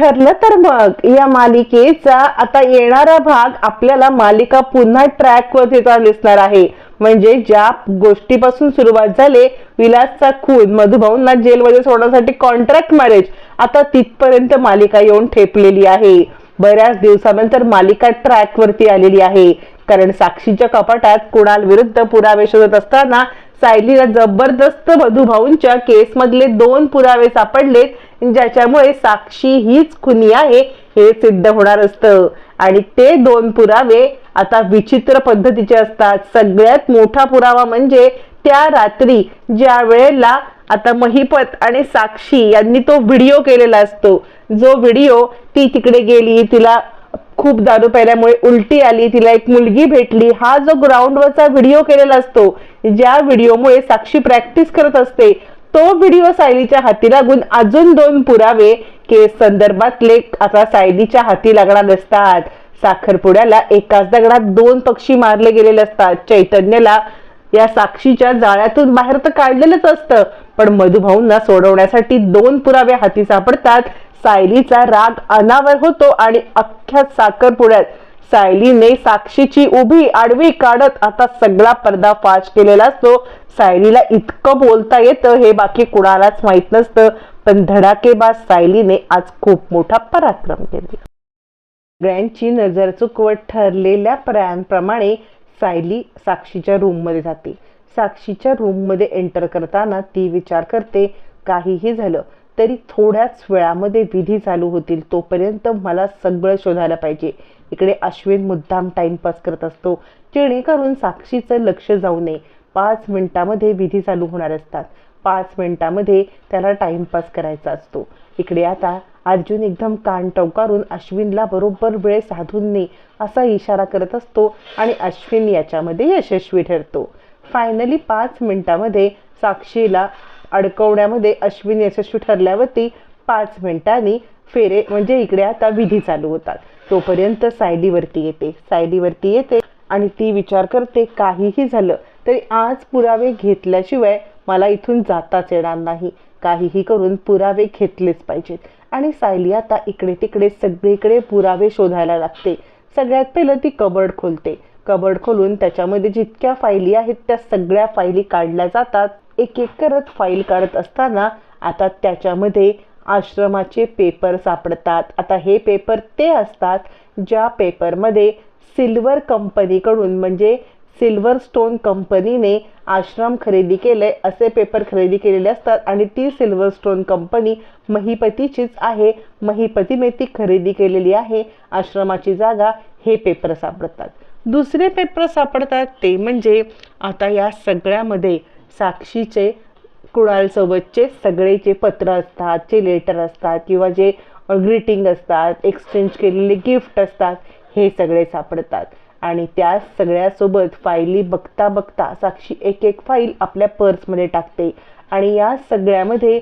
ठरलं तर मग या मालिकेचा आता येणारा भाग आपल्याला मालिका पुन्हा ट्रॅक वर दिसणार आहे. म्हणजे ज्या गोष्टीपासून सुरुवात झाली विलासचा खून मधुभाऊंना जेलमध्ये सोडण्यासाठी कॉन्ट्रॅक्ट मॅरेज आता तिथपर्यंत मालिका येऊन ठेपलेली आहे. बऱ्याच दिवसानंतर मालिका ट्रॅक वरती आलेली आहे. कारण साक्षीच्या कपाटात कुणाल विरुद्ध पुरावे शोधत असताना सायलीला जबरदस्त मधुभाऊंच्या केस मधले दोन पुरावे सापडलेत. ज्याच्यामुळे साक्षी हीच खुनी आहे हे सिद्ध होणार असतं. आणि ते दोन पुरावे आता विचित्र पद्धतीचे असतात. सगळ्यात मोठा पुरावा म्हणजे त्या रात्री ज्या वेळेला आता महिपत आणि साक्षी यांनी तो व्हिडिओ केलेला असतो. जो व्हिडिओ ती तिकडे गेली तिला खूप दारू प्यायल्यामुळे उलटी आली तिला एक मुलगी भेटली. हा जो ग्राउंडवरचा व्हिडिओ केलेला असतो ज्या व्हिडिओमुळे साक्षी प्रॅक्टिस करत असते तो व्हिडिओ सायलीच्या हाती लागून अजून दोन पुरावे केस संदर्भातले आता सायलीच्या हाती लागणार असतात. साखरपुड्याला एकाच दगडात दोन पक्षी मारले गेलेले असतात. चैतन्यला या साक्षीच्या जाळ्यातून बाहेर तर काढलेलंच असतं. पण मधुभाऊंना सोडवण्यासाठी दोन पुरावे हाती सापडतात. सायलीचा राग अनावर होतो आणि अख्ख्या साखरपुड्यात सायलीने साक्षीची उभी आडवी काढत आता सगळा पर्दाफाश केलेला असतो. सायलीला इतकं बोलता येतं हे बाकी कुणालाच माहीत नसतं. पण धडाकेबाज सायलीने आज खूप मोठा पराक्रम केला. सगळ्यांची नजर चुकवत ठरलेल्या प्रमाणे सायली साक्षीच्या रूममध्ये जाते. साक्षीच्या रूममध्ये एंटर करताना ती विचार करते काहीही झालं तरी थोड्याच वेळामध्ये विधी चालू होतील तोपर्यंत मला सगळं शोधायला पाहिजे. इकडे अश्विन मुद्दाम टाइमपास करत असतो. जेणेकरून साक्षीचं लक्ष जाऊ नये. पाच मिनिटामध्ये विधी चालू होणार असतात. पाच मिनिटामध्ये त्याला टाइमपास करायचा असतो. इकडे आता अर्जुन एकदम कान टवकारून अश्विनला बरोबर वेळ साधून ने असा इशारा करत असतो आणि अश्विन याच्यामध्ये यशस्वी ठरतो. फायनली पाच मिनिटामध्ये साक्षीला अडकवण्यामध्ये अश्विन यशस्वी ठरल्यावरती पाच मिनिटांनी फेरे म्हणजे इकडे आता विधी चालू होतात. तोपर्यंत सायलीवरती येते. सायलीवरती येते आणि ती विचार करते काहीही झालं तरी आज पुरावे घेतल्याशिवाय मला इथून जाताच येणार नाही. काहीही करून पुरावे घेतलेच पाहिजेत. आणि सायली आता इकडे तिकडे सगळीकडे पुरावे शोधायला लागते. सगळ्यात पहिलं ती कबर्ड खोलते. कबर्ड खोलून त्याच्यामध्ये जितक्या फायली आहेत त्या सगळ्या फायली काढल्या जातात. एक एक करत फाईल काढत असताना आता त्याच्यामध्ये आश्रमाचे पेपर सापडतात. आता हे पेपर ते असतात ज्या पेपरमध्ये सिल्वर कंपनीकडून म्हणजे सिल्वर स्टोन कंपनीने आश्रम खरेदी केले असे पेपर खरेदी केलेले असतात आणि ती सिल्वर स्टोन कंपनी महिपतीचीच आहे. महिपतीने ती खरेदी केलेली आहे. आश्रमाची जागा हे पेपर सापडतात. दुसरे पेपर सापडतात ते म्हणजे आता या सगळ्यामध्ये साक्षीचे कुणालसोबतचे सगळे जे पत्र असतात जे लेटर असतात किंवा जे ग्रीटिंग असतात एक्सचेंज केलेले गिफ्ट असतात हे सगळे सापडतात. आणि त्या सगळ्यासोबत फाईली बघता बघता साक्षी एक एक फाईल आपल्या पर्समध्ये टाकते. आणि या सगळ्यामध्ये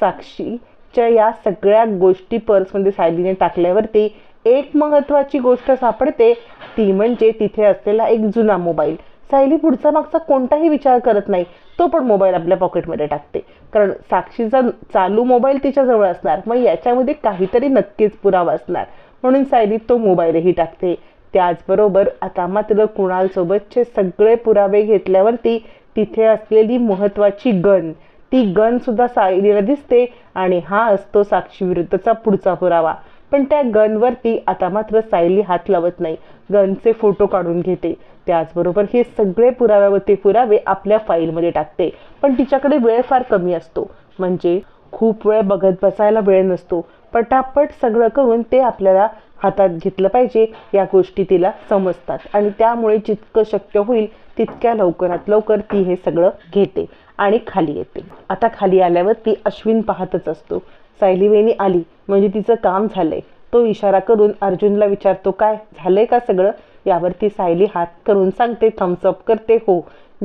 साक्षीच्या या सगळ्या गोष्टी पर्समध्ये सायलीने टाकल्यावरती एक महत्त्वाची गोष्ट सापडते ती म्हणजे तिथे असलेला एक जुना मोबाईल सायली पुढचा मागचा कोणताही विचार करत नाही. तो पण मोबाईल आपल्या पॉकेटमध्ये टाकते. कारण साक्षीचा चालू मोबाईल तिच्याजवळ असणार मग याच्यामध्ये काहीतरी नक्कीच पुरावा असणार. म्हणून सायली तो मोबाईलही टाकते. त्याचबरोबर आता मात्र कुणालसोबतचे सगळे पुरावे घेतल्यावरती तिथे असलेली महत्त्वाची गन ती गनसुद्धा सायलीला दिसते आणि हा असतो साक्षीविरुद्धचा पुढचा पुरावा. पण त्या गनवरती आता मात्र सायली हात लावत नाही. गनचे फोटो काढून घेते. त्याचबरोबर हे सगळे पुराव्यावरती पुरावे आपल्या फाईलमध्ये टाकते. पण तिच्याकडे वेळ फार कमी असतो. म्हणजे खूप वेळ बघत बसायला वेळ नसतो. पटापट सगळं करून ते आपल्याला हातात घेतलं पाहिजे या गोष्टी तिला समजतात. आणि त्यामुळे जितकं शक्य होईल तितक्या लवकरात लवकर ती हे सगळं घेते आणि खाली येते. आता खाली आल्यावर ती अश्विन पाहतच असतो. सायलीवेनी आली. म्हणजे तिचं काम झालंय. तो इशारा करून अर्जुनला विचारतो काय? झालंय का सगळं? यावरती सायली हात करून सांगते थम्सअप करते हो.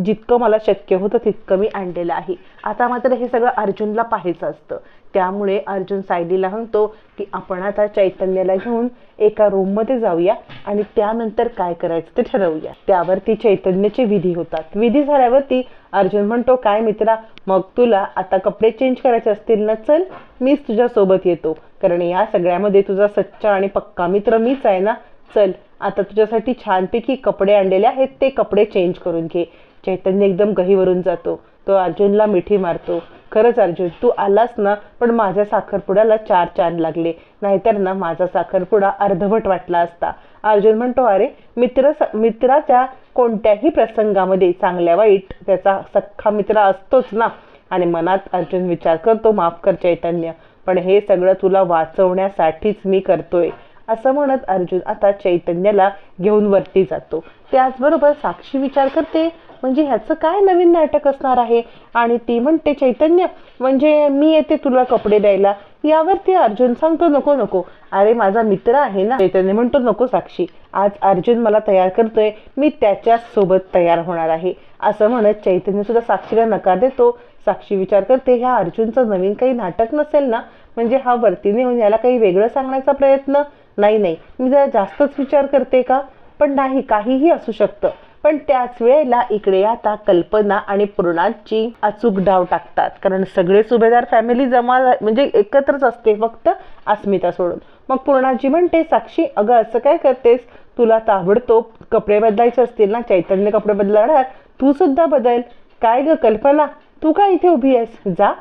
जितकं मला शक्य होतं तितकं मी आणलेलं आहे. आता मात्र हे सगळं अर्जुनला पाहायचं असतं. त्यामुळे अर्जुन सायलीला म्हणतो की आपण आता चैतन्याला घेऊन एका रूममध्ये जाऊया आणि त्यानंतर काय करायचं ते ठरवूया. त्यावरती चैतन्याची विधी होतात. विधी झाल्यावरती अर्जुन म्हणतो काय मित्रा मग तुला आता कपडे चेंज करायचे असतील ना चल मीच तुझ्यासोबत येतो. कारण या सगळ्यामध्ये तुझा सच्चा आणि पक्का मित्र मीच आहे ना? चल आता तुझ्यासाठी छानपैकी कपडे आणलेले आहेत ते कपडे चेंज करून घे. चैतन्य एकदम गहीवरून जातो. तो अर्जुनला मिठी मारतो. खरंच अर्जुन तू आलास ना पण माझ्या साखरपुड्याला चार चार लागले. नाहीतर ना माझा साखरपुडा अर्धवट वाटला असता. अर्जुन म्हणतो अरे मित्र मित्राच्या कोणत्याही प्रसंगामध्ये चांगल्या वाईट त्याचा सख्खा मित्र असतोच ना. आणि मनात अर्जुन विचार करतो माफ कर चैतन्य पण हे सगळं तुला वाचवण्यासाठीच मी करतोय. असं म्हणत अर्जुन आता चैतन्याला घेऊन वरती जातो. त्याचबरोबर साक्षी विचार करते म्हणजे ह्याचं काय नवीन नाटक असणार आहे? आणि ती म्हणते चैतन्य म्हणजे मी येते तुला कपडे द्यायला. यावरती अर्जुन सांगतो नको नको. अरे माझा मित्र आहे ना. चैतन्य म्हणतो नको साक्षी. आज अर्जुन मला तयार करतोय. मी त्याच्यासोबत तयार होणार आहे. असं म्हणत चैतन्य सुद्धा साक्षीला नकार देतो. साक्षी विचार करते ह्या अर्जुनचं नवीन काही नाटक नसेल ना? म्हणजे हा वरती नेऊन याला काही वेगळं सांगण्याचा प्रयत्न नाही नाही. मी जरा जास्तच विचार करते का? पण नाही काहीही असू शकतं. पण त्याच वेळेला इकडे आता कल्पना आणि पूर्णाची अचूक डाव टाकतात. कारण सगळे सुभेदार फॅमिली जमा म्हणजे एकत्रच असते फक्त अस्मिता सोडून. मग पूर्णाची म्हणते साक्षी अगं असं काय करतेस? तुला ताबडतोब कपडे बदलायचे असतील ना? चैतन्य कपडे बदलणार? तू सुद्धा बदल. काय ग कल्पना? तू काय इथे उभी आहेस? जा.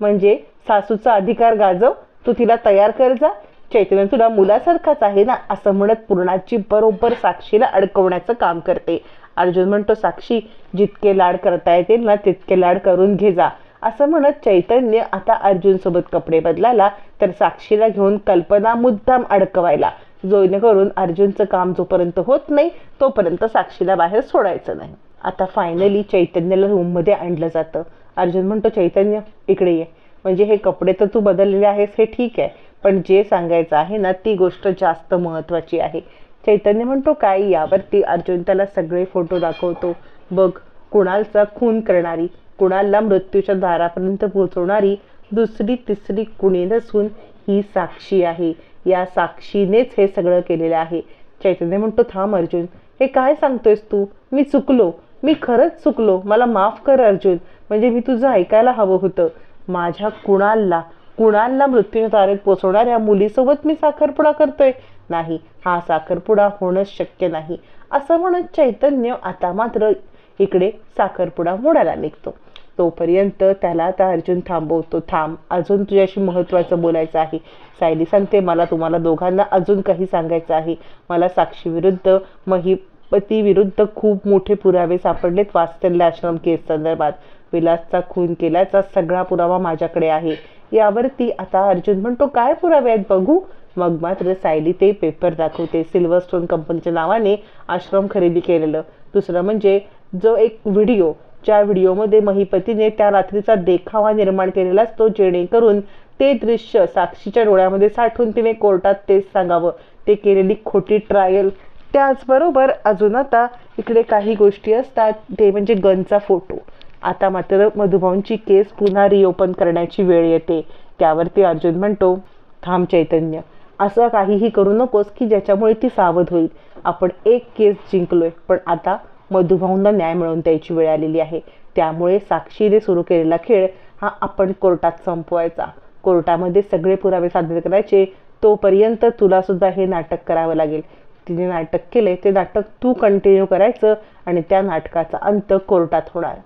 म्हणजे सासूचा अधिकार गाजव. तू तिला तयार कर जा. चैतन्य तुला मुलासारखाच आहे ना असं म्हणत पूर्णाची बरोबर साक्षीला अडकवण्याचं काम करते. अर्जुन म्हणतो साक्षी जितके लाड करता येतील ना तितके लाड करून घे जा. असं म्हणत चैतन्य आता अर्जुन सोबत कपडे बदलाला तर साक्षीला घेऊन कल्पना मुद्दाम अडकवायला. करून अर्जुनचं काम जोपर्यंत होत नाही तोपर्यंत साक्षीला बाहेर सोडायचं नाही. आता फायनली चैतन्याला रूममध्ये आणलं जातं. अर्जुन म्हणतो चैतन्य इकडे ये. म्हणजे हे कपडे तर तू बदललेले आहेस हे ठीक आहे. पण जे सांगायचं आहे ना ती गोष्ट जास्त महत्त्वाची आहे. चैतन्य म्हणतो काय यावरती? अर्जुन त्याला सगळे फोटो दाखवतो. बघ कुणालचा खून करणारी कुणालला मृत्यूच्या दारापर्यंत पोहोचवणारी दुसरी तिसरी कुणी नसून ही साक्षी आहे. या साक्षीनेच हे सगळं केलेलं आहे. चैतन्य म्हणतो थांब अर्जुन हे काय सांगतोयस तू? मी चुकलो. मी खरंच चुकलो. मला माफ कर अर्जुन. म्हणजे मी तुझं ऐकायला हवं होतं. माझ्या कुणालला कुणालला मृत्यूच्या तारेत पोचवणाऱ्या मुलीसोबत मी साखरपुडा करतोय? नाही हा साखरपुडा होणंच शक्य नाही. असं म्हणत चैतन्य आता मात्र इकडे साखरपुडा मोडायला निघतो. तोपर्यंत त्याला आता अर्जुन थांबवतो. थांब अजून तुझ्याशी महत्त्वाचं बोलायचं आहे. सायली सांगते मला तुम्हाला दोघांना अजून काही सांगायचं आहे. मला साक्षीविरुद्ध महिपती विरुद्ध खूप मोठे पुरावे सापडलेत वास्तल्य आश्रम केस संदर्भात. विलासचा खून केल्याचा सगळा पुरावा माझ्याकडे आहे. यावरती आता अर्जुन म्हणतो काय पुरावे आहेत बघू? मग मात्र सायली ते पेपर दाखवते. सिल्वर स्टोन कंपनीच्या नावाने आश्रम खरेदी केलेलं. दुसरं म्हणजे जो एक व्हिडिओ ज्या व्हिडिओमध्ये महिपतीने त्या रात्रीचा देखावा निर्माण केलेला असतो जेणेकरून ते दृश्य साक्षीच्या डोळ्यामध्ये साठवून तिने कोर्टात तेच सांगावं. ते केलेली खोटी ट्रायल त्याचबरोबर अजून आता इकडे काही गोष्टी असतात. ते म्हणजे गनचा फोटो आता मात्र मधुभाऊंची केस पुन्हा रिओपन करण्याची वेळ येते. त्यावरती अर्जुन म्हणतो थांब चैतन्य असं काहीही करू नकोस की ज्याच्यामुळे ती सावध होईल. आपण एक केस जिंकलोय पण आता मधुभाऊंना न्याय मिळवून द्यायची वेळ आलेली आहे. त्यामुळे साक्षीने सुरू केलेला खेळ हा आपण कोर्टात संपवायचा. कोर्टामध्ये सगळे पुरावे सादर करायचे. तोपर्यंत तुला सुद्धा हे नाटक करावं लागेल. तिने नाटक केले ते नाटक तू कंटिन्यू करायचं आणि त्या नाटकाचा अंत कोर्टात होणार.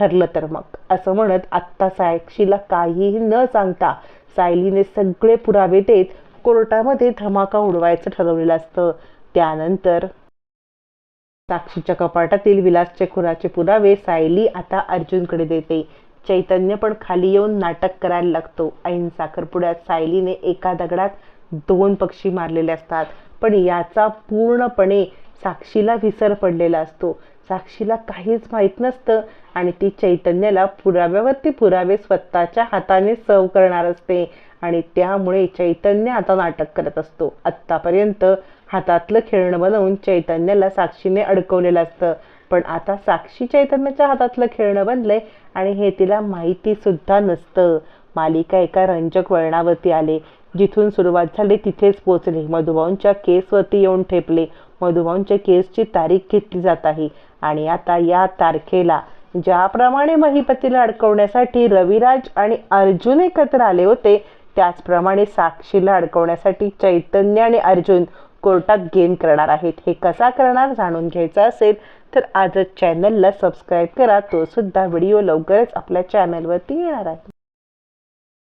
ठरलं तर मग. असं म्हणत आत्ता साक्षीला काहीही न सांगता सायलीने सगळे पुरावे देत कोर्टामध्ये धमाका उडवायचं ठरवलेलं असतं. त्यानंतर साक्षीच्या कपाटातील विलासचे खुराचे पुरावे सायली आता अर्जुनकडे देते. चैतन्य पण खाली येऊन नाटक करायला लागतो. ऐन साखरपुड्यात सायलीने एका दगडात दोन पक्षी मारलेले असतात. पण याचा पूर्णपणे साक्षीला विसर पडलेला असतो. साक्षीला काहीच माहीत नसतं आणि ती चैतन्याला पुराव्यावरती पुरावे स्वतःच्या हाताने सर्व करणार असते आणि त्यामुळे चैतन्य आता नाटक करत असतो. आत्तापर्यंत हातातलं खेळणं बनवून चैतन्याला साक्षीने अडकवलेलं असतं. पण आता साक्षी चैतन्याच्या हातातलं खेळणं बनलंय आणि हे तिला माहिती सुद्धा नसतं. मालिका एका रंजक वळणावरती आले. जिथून सुरुवात झाली तिथेच पोचले. मधुभाऊंच्या केसवरती येऊन ठेपले. मधुभाऊंच्या केसची तारीख घेतली जात आहे. आणि आता या तारखेला ज्याप्रमाणे महिपतीला अडकवण्यासाठी रविराज आणि अर्जुन एकत्र आले होते त्याचप्रमाणे साक्षीला अडकवण्यासाठी चैतन्य आणि अर्जुन कोर्टात गेम करणार आहेत. हे कसा करणार जाणून घ्यायचं असेल तर आजच चॅनलला सबस्क्राईब करा. तो सुद्धा व्हिडिओ लवकरच आपल्या चॅनलवरती येणार आहे.